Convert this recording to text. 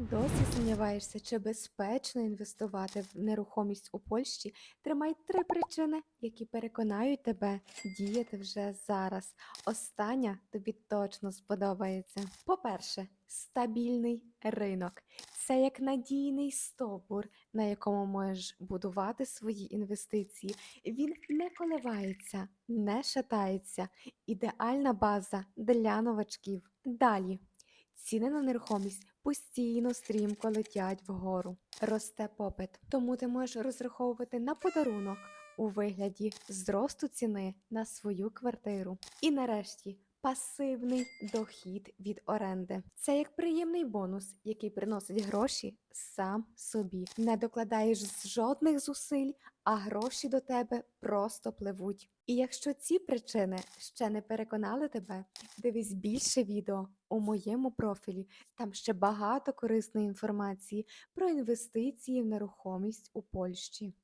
Досі сумніваєшся, чи безпечно інвестувати в нерухомість у Польщі? Тримай три причини, які переконають тебе діяти вже зараз. Остання тобі точно сподобається. По-перше, стабільний ринок. Це як надійний стовбур, на якому можеш будувати свої інвестиції. Він не коливається, не шатається. Ідеальна база для новачків. Далі. Ціни на нерухомість постійно стрімко летять вгору. Росте попит, тому ти можеш розраховувати на подарунок у вигляді зросту ціни на свою квартиру. І нарешті пасивний дохід від оренди. Це як приємний бонус, який приносить гроші сам собі. Не докладаєш жодних зусиль, а гроші до тебе просто пливуть. І якщо ці причини ще не переконали тебе, дивись більше відео у моєму профілі. Там ще багато корисної інформації про інвестиції в нерухомість у Польщі.